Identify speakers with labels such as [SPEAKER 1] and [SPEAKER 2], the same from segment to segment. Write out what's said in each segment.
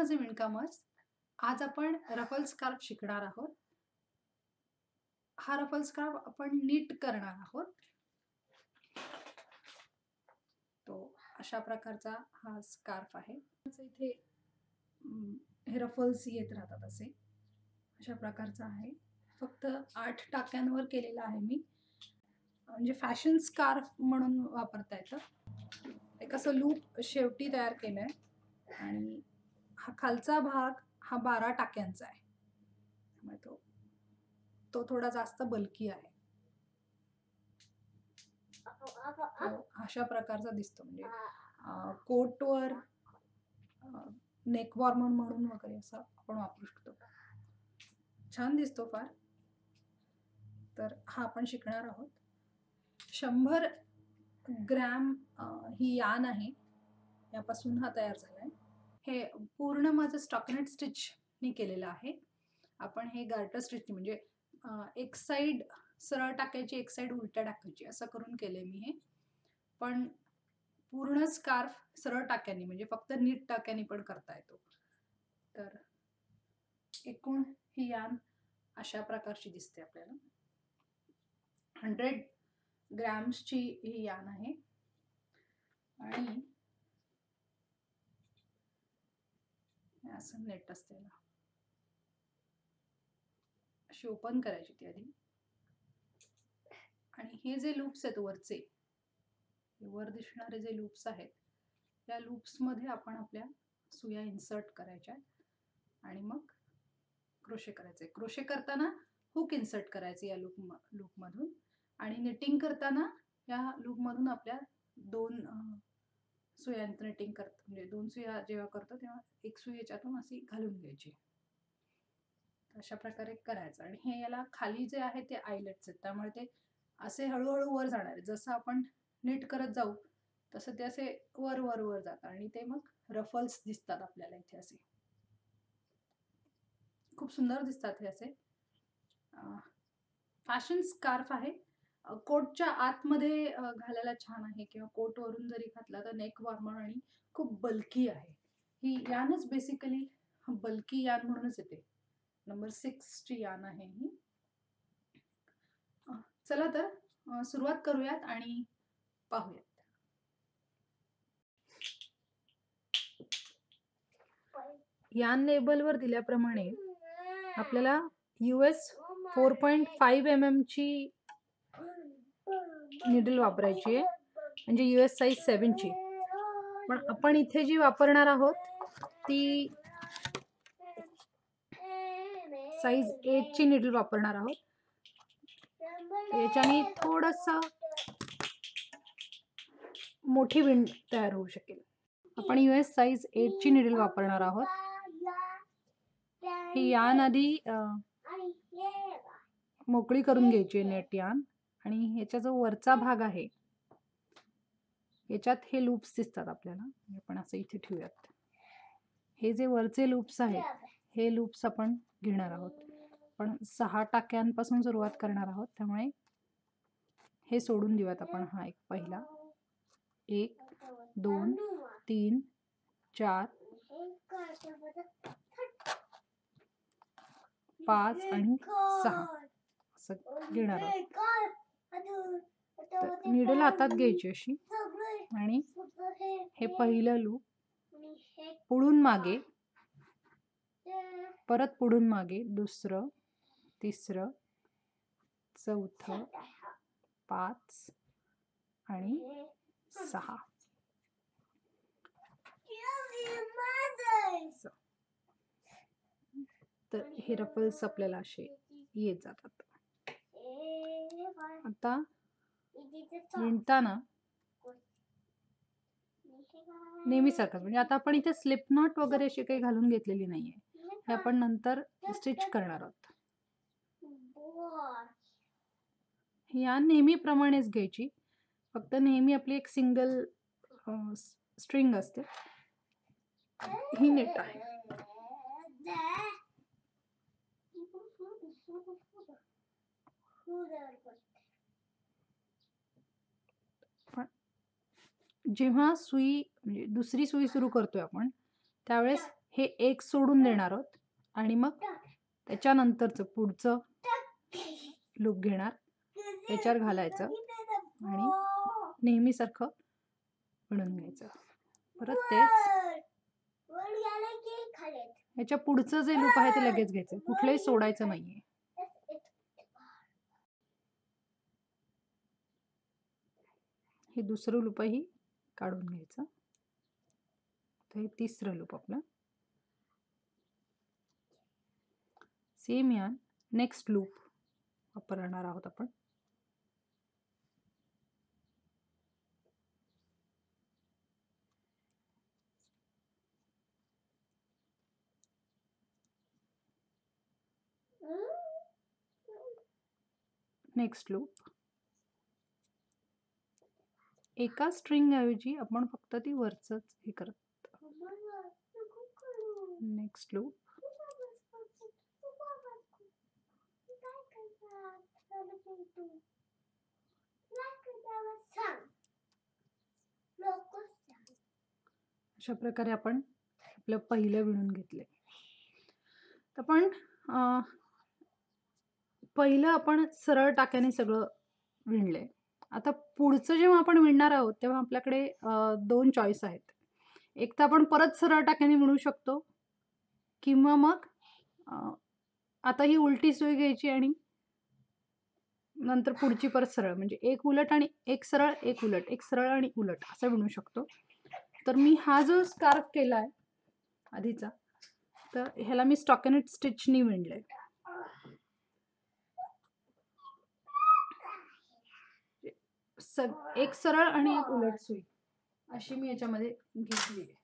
[SPEAKER 1] माझे विणकामच. आज आपण रफल स्कार्फ शिकणार आहोत. हा रफल स्कार्फ आपण नीट करणार आहोत. तो अशा प्रकारचा हा स्कार्फ आहे. इथे हे रफल्स येत राहतात असे. अशा प्रकारचा आहे. फक्त आठ टाक्यांवर केलेला आहे मी. म्हणजे फॅशन स्कार्फ म्हणून वापरता येतं. एक असं लूप शेवटी तयार केलं आहे आणि हा खालचा भाग हा बारा टाक्यांचा आहे. त्यामुळे तो तो थोडा जास्त बल्की आहे. अशा प्रकारचा दिसतो. म्हणजे कोटवर नेक वॉर्मर म्हणून वगैरे असं आपण वापरू शकतो. छान दिसतो फार. तर हा आपण शिकणार आहोत. शंभर ग्रॅम ही यान आहे. यापासून हा तयार झाला आहे हे पूर्ण माझं स्टॉकनेट स्टिचनी केलेलं आहे. आपण हे गार्टर स्टिचनी म्हणजे एक साईड सरळ टाकायची एक साईड उलट्या टाकायची असं करून केले मी हे. पण पूर्ण स्कार्फ सरळ टाक्यांनी म्हणजे फक्त नीट टाक्यांनी पण करता येतो. तर एकूण ही यान अशा प्रकारची दिसते आपल्याला. हंड्रेड ग्रॅम्सची ही यान आहे. आणि हे असं नेट असते ना अशी ओपन करायची ती आधी. आणि हे जे लूप्स आहेत वरचे हे वर दिसणारे जे लूप्स आहेत त्या लूप्समध्ये आपण आपल्या सुया इन्सर्ट करायच्या आणि मग क्रोशे करायचे क्रोशे करताना हुक इन्सर्ट करायचे या लूप लूपमधून आणि निटिंग करताना या लूपमधून आपल्या दोन सुया निटिंग करत म्हणजे दोन सुया जेव्हा करतो तेव्हा एक सुई याच्यातून अशी घालून घ्यायची. अशा प्रकारे करायचं. आणि हे याला खाली जे आहे ते आयलेट्स आहेत. त्यामुळे ते असे हळूहळू वर जाणार जसं आपण नीट करत जाऊ तसं ते असे वर वर वर जातात. आणि ते मग रफल्स दिसतात आपल्याला इथे असे. खूप सुंदर दिसतात हे असे. फॅशन स्कार्फ आहे. कोटच्या आतमध्ये घालायला छान आहे किंवा कोट वरून जरी घातला तर नेक वॉर्मर आणि खूप बल्की आहे. ही यानच बेसिकली बल्की यान म्हणूनच येते. नंबर सिक्सची यान आहे ही. चला तर सुरुवात करूयात आणि पाहूयात. यान लेबलवर दिल्याप्रमाणे आपल्याला U S four point five M एमची needle वापरायची आहे. म्हणजे यू एस साईज सेवनची पण आपण इथे जी वापरणार आहोत ती साईज एटची निडल वापरणार आहोत. याच्याने थोडस मोठी विंड तयार होऊ शकेल. आपण यू एस साईज एटची निडल वापरणार आहोत. ही यान आधी मोकळी करून घ्यायची नेट यान. आणि ह्याचा जो वरचा भाग आहे याच्यात हे लूप्स दिसतात आपल्याला. आपण असं इथे ठेवूयात. हे जे वरचे लूप्स आहेत हे लूप्स आपण घेणार आहोत. पण सहा टाक्यांपासून सुरुवात करणार आहोत. त्यामुळे हे सोडून देऊयात आपण हा एक पहिला. एक दोन तीन चार पाच आणि सहा. असं घेणार आहोत. तर निडल हातात घ्यायची अशी. आणि हे पहिलं लूप पुढून मागे परत पुढून मागे दुसरं तिसरं चौथं पाच आणि सहा. तर हे रफल्स आपल्याला असे येत जातात. आता विणताना नेहमीसारखंच. म्हणजे आता आपण इथे स्लिप नॉट वगैरे अशी काही घालून घेतलेली नाहीये. हे आपण नंतर स्टिच करणार आहोत. यान नेहमीप्रमाणेच घ्यायची. फक्त नेहमी आपली एक सिंगल स्ट्रिंग असते. ही नेट आहे. जेव्हा सुई म्हणजे दुसरी सुई सुरू करतोय आपण त्यावेळेस हे एक सोडून देणार आहोत आणि मग त्याच्यानंतरचं पुढचं लूप घेणार. त्याच्यावर घालायचं आणि नेहमीसारखं म्हणून घ्यायचं. परत तेच. याच्या पुढचं जे लूप आहे ते लगेच घ्यायचं. कुठलंही सोडायचं नाहीये. हे दुसरं लूपही काढून घ्यायचं. तर हे तिसरं लूप आपलं. सेम या नेक्स्ट लूप वापरणार आहोत आपण. नेक्स्ट लूप एका स्ट्रिंगऐवजी आपण फक्त ती वरचंच हे करत नेक्स्ट लूप अशा प्रकारे आपण आपलं पहिलं विणून घेतले तर पण पहिलं आपण सरळ टाक्याने सगळं विणलंय. आता पुढचं जेव्हा आपण विणणार आहोत तेव्हा आपल्याकडे दोन चॉईस आहेत. एक तर आपण परत सरळ टाक्याने म्हणू शकतो किंवा मग आता ही उलटी सुई घ्यायची आणि नंतर पुढची परत सरळ. म्हणजे एक उलट आणि एक सरळ एक उलट एक सरळ आणि उलट असं म्हणू शकतो. तर मी हा जो स्कार्फ केला आहे आधीचा तर ह्याला मी स्टॉकनेट स्टिचनी विणलंय. सग एक सरळ आणि एक उलट सुई. अशी मी याच्यामध्ये घेतली आहे.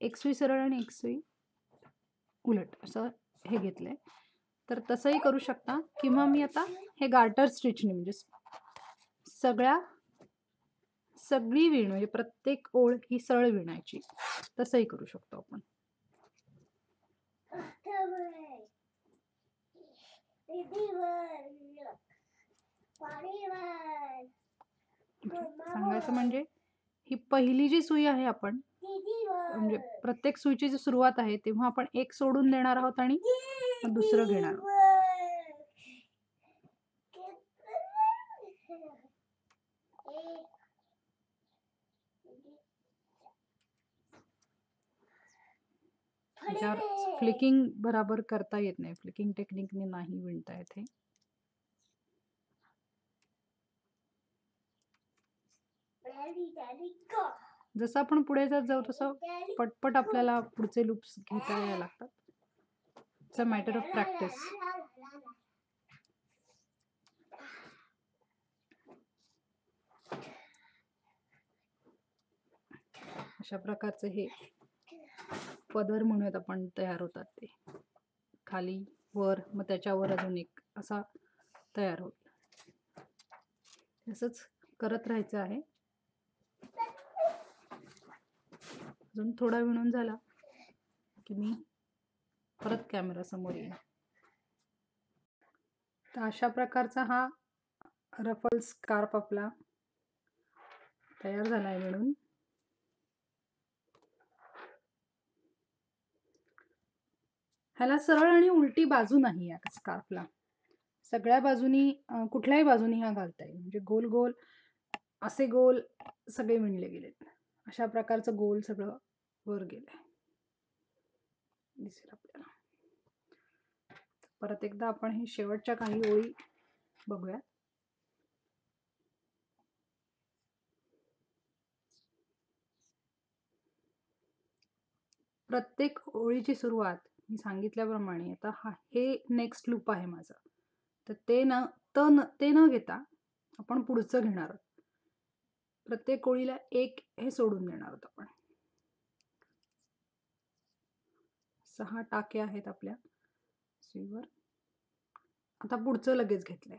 [SPEAKER 1] एक सुई सरळ आणि एक सुई उलट असं हे घेतलंय. तर तसंही करू शकता. किंवा मी आता हे गार्टर स्टिचने म्हणजे सगळ्या सगळी विण म्हणजे प्रत्येक ओळ ही सरळ विणायची. तसंही करू शकतो आपण. सांगायचं म्हणजे ही पहिली जी सुई आहे आपण म्हणजे प्रत्येक सुईची जी सुरुवात आहे तेव्हा आपण एक सोडून देणार आहोत आणि दुसरं घेणार आहोत. फ्लिकिंग बराबर करता येत नाही. फ्लिकिंग टेक्निकने नाही विणता येते जसं आपण पुढे जात जाऊ तसं पटपट आपल्याला पुढचे लुप्स घेता यायला लागतात. It's a matter of practice अशा प्रकारचे हे. पदर म्हणूयात आपण तयार होतात ते. खाली वर मग त्याच्यावर अजून एक असा तयार होईल. असंच करत राहायचं आहे. अजून थोडा विणून झाला की मी परत कॅमेरा समोर येईन. तर अशा प्रकारचा हा रफल स्कार्फ आपला तयार झाला आहे म्हणून. ह्याला सरळ आणि उलटी बाजू नाही या स्कार्फला. सगळ्या बाजूनी कुठल्याही बाजूनी हा घालता येईल. म्हणजे गोल गोल असे गोल सगळे विणले गेलेत. अशा प्रकारचं गोल सगळं वर गेलंय. दिसेल आपल्याला. परत एकदा आपण हे शेवटच्या काही ओळी बघूया प्रत्येक ओळीची सुरुवात मी सांगितल्याप्रमाणे आता हा हे नेक्स्ट लूप आहे माझं. तर ते न त न ते न घेता आपण पुढचं घेणार आहोत. प्रत्येक ओळीला एक हे सोडून देणार आहोत आपण. सहा टाके आहेत आपल्या. स्वीवर आता पुढचं लगेच घेतलंय.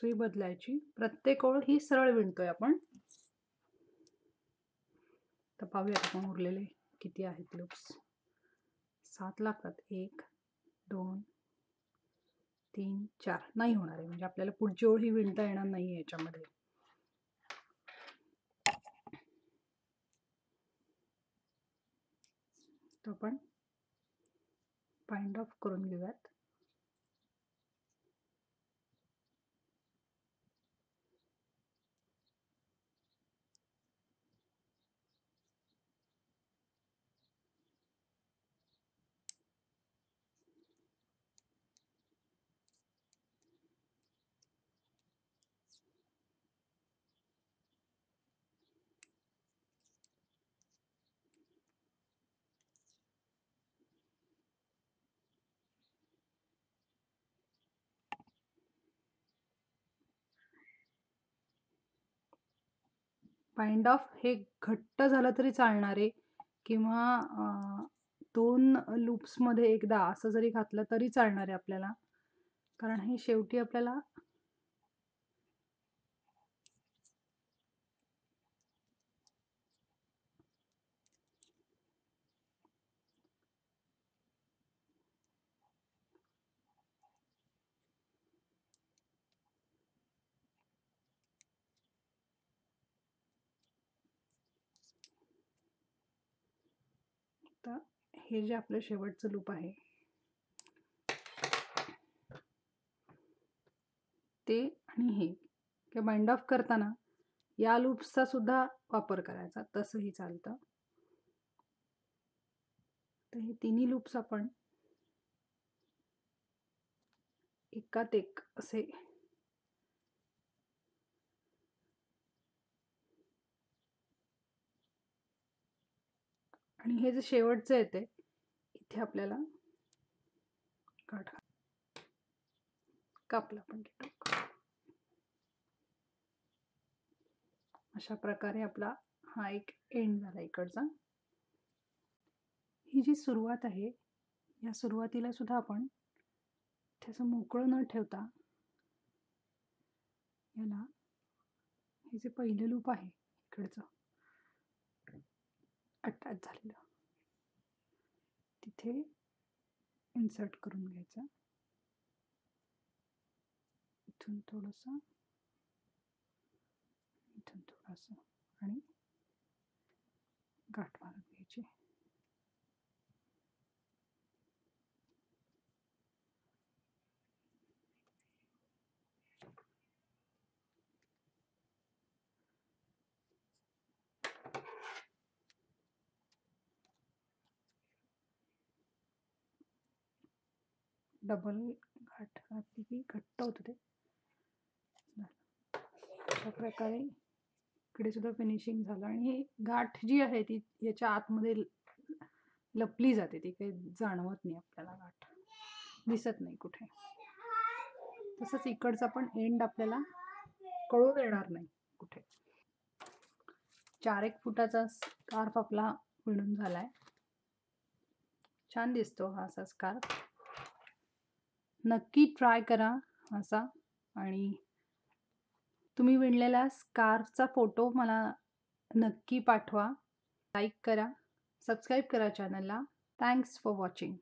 [SPEAKER 1] सुई बदलायची. प्रत्येक ओळ ही सरळ विणतोय आपण. तर आपण उरलेले किती आहेत लुक्स सात लागतात. एक दोन तीन चार. नाही होणार आहे. म्हणजे आपल्याला पुढची ओळ ही विणता येणार नाही याच्यामध्ये. तो आपण पाइंड ऑफ करून घेऊयात. काइंड ऑफ हे घट्ट झालं तरी चालणार आहे. किंवा दोन लूप्समध्ये एकदा असं जरी घातलं तरी चालणार आहे आपल्याला. कारण हे शेवटी आपल्याला आता हे जे आपलं शेवटचं लूप आहे ते आणि हे किंवा बाइंड ऑफ करताना या लूप्सचा सुद्धा वापर करायचा तसंही चालतं. तर हे तिन्ही लूप्स आपण एकात एक असे आणि हे जे शेवटचं येते इथे आपल्याला काढा. कापला पण अशा प्रकारे आपला हा एक एंड झाला इकडचा. ही जी सुरुवात आहे या सुरुवातीला सुद्धा आपण त्याचं मोकळं न ठेवता याला हे जे पहिलं लूप आहे इकडचं. अटॅच झालेलं. तिथे इन्सर्ट करून घ्यायचं. इथून थोडंसं इथून थोडंसं आणि गाठ मारून घ्यायची डबल गाठ घातली की घट्ट होतं ते अशा प्रकारे इकडे सुद्धा फिनिशिंग झालं आणि ही गाठ जी आहे ती याच्या आतमध्ये लपली जाते ती काही जाणवत नाही आपल्याला गाठ दिसत नाही कुठे. तसंच इकडचा पण एंड आपल्याला कळू देणार नाही कुठे. चार एक फुटाचा स्कार्फ आपला विणून झालाय. छान दिसतो हा असा स्कार्फ नक्की ट्राय करा असा. आणि तुम्ही विणलेला स्कार्फचा फोटो मला नक्की पाठवा. लाईक करा सबस्क्राईब करा चॅनलला. Thanks for watching.